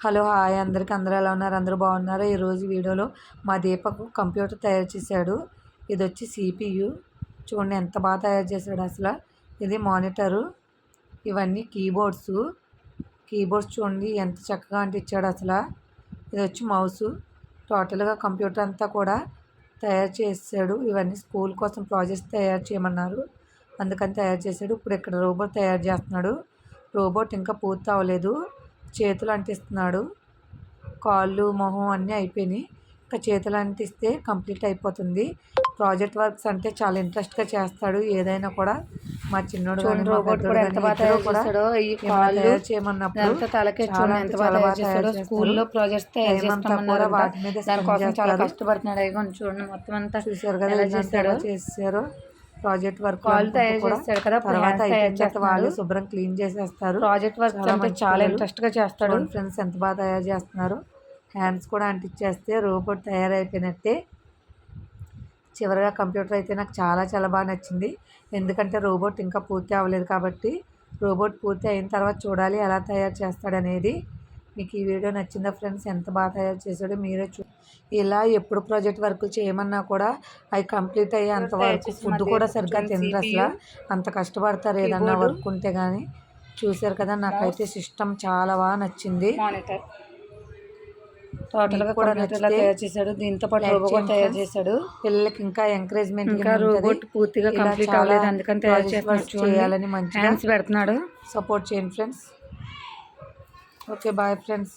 Hello hi. అందరికీ అందరూ ఎలా ఉన్నారు? అందరూ బాగున్నారు? ఈరోజు వీడియోలో మా దీపక్ కంప్యూటర్ తయారు చేశాడు. ఇది వచ్చి సిపియు. చూడండి ఎంత బాగా తయారు చేశాడు అసలు. ఇది మానిటరు. ఇవన్నీ కీబోర్డ్స్. కీబోర్డ్స్ చూడండి ఎంత చక్కగా అంటించాడు అసలు. ఇది వచ్చి మౌసు. టోటల్గా కంప్యూటర్ అంతా కూడా తయారు చేసాడు ఇవన్నీ స్కూల్ కోసం ప్రాజెక్ట్స్ తయారు చేయమన్నారు. అందుకని తయారు చేశాడు. ఇప్పుడు ఇక్కడ రోబోట్ తయారు చేస్తున్నాడు. రోబోట్ ఇంకా పూర్తి అవ్వలేదు. చేతులు అంటిస్తున్నాడు కాళ్ళు మొహం అన్నీ అయిపోయినాయి. ఇంకా చేతులు అంటిస్తే కంప్లీట్ అయిపోతుంది. ప్రాజెక్ట్ వర్క్స్ అంటే చాలా ఇంట్రెస్ట్గా చేస్తాడు. ఏదైనా కూడా మా చిన్నోడు తయారు చేయమన్నప్పుడు స్కూల్లో ప్రాజెక్ట్స్ తయారు చేస్తామన్నారు వాటి మీద చాలా. కష్టపడుతున్నాడు. చూడండి మొత్తం అంతా చూసారు కదా చేశారో. ప్రాజెక్ట్ వర్క్ కాళ్ళు తయారు చేస్తాడు కదా తర్వాత వాళ్ళే. శుభ్రం క్లీన్ చేసేస్తారు. ప్రాజెక్ట్ వర్క్ చాలా అంటే చాలా. ఇంట్రెస్ట్గా చేస్తాడు. ఫ్రెండ్స్ ఎంత బాగా తయారు చేస్తున్నారు. హ్యాండ్స్ కూడా అంటించేస్తే రోబోట్ తయారైపోయినట్టే. చివరిగా కంప్యూటర్ అయితే నాకు చాలా చాలా బాగా నచ్చింది. ఎందుకంటే రోబోట్ ఇంకా పూర్తి అవ్వలేదు కాబట్టి రోబోట్ పూర్తి అయిన తర్వాత చూడాలి ఎలా తయారు చేస్తాడనేది. మీకు ఈ వీడియో నచ్చిందా ఫ్రెండ్స్? ఎంత బాగా తయారు చేశాడో మీరే చూ ఇలా ఎప్పుడు ప్రాజెక్ట్ వర్క్ చేయమన్నా కూడా అవి కంప్లీట్ అయ్యేంత వరకు ఫుడ్ కూడా సరిగ్గా తినరు అసలు. అంత కష్టపడతారు ఏదన్నా. వర్క్ ఉంటే కానీ చూశారు కదా నాకైతే సిస్టమ్ చాలా బాగా నచ్చింది. మానిటర్ టోటల్గా మీకు కూడా తయారు చేశాడు. దీంతో పాటు రోబోట్ తయారు. చేశాడు. పిల్లలకి ఇంకా ఎంకరేజ్మెంట్ ఇంకా రోబోట్ పూర్తిగా కంప్లీట్ అవ్వలేదు. అందుకని తయారు చేయాలని మంచిగా హ్యాండ్స్ పెడుతున్నాడు. సపోర్ట్ చేయండి ఫ్రెండ్స్ ఓకే బాయ్ ఫ్రెండ్స్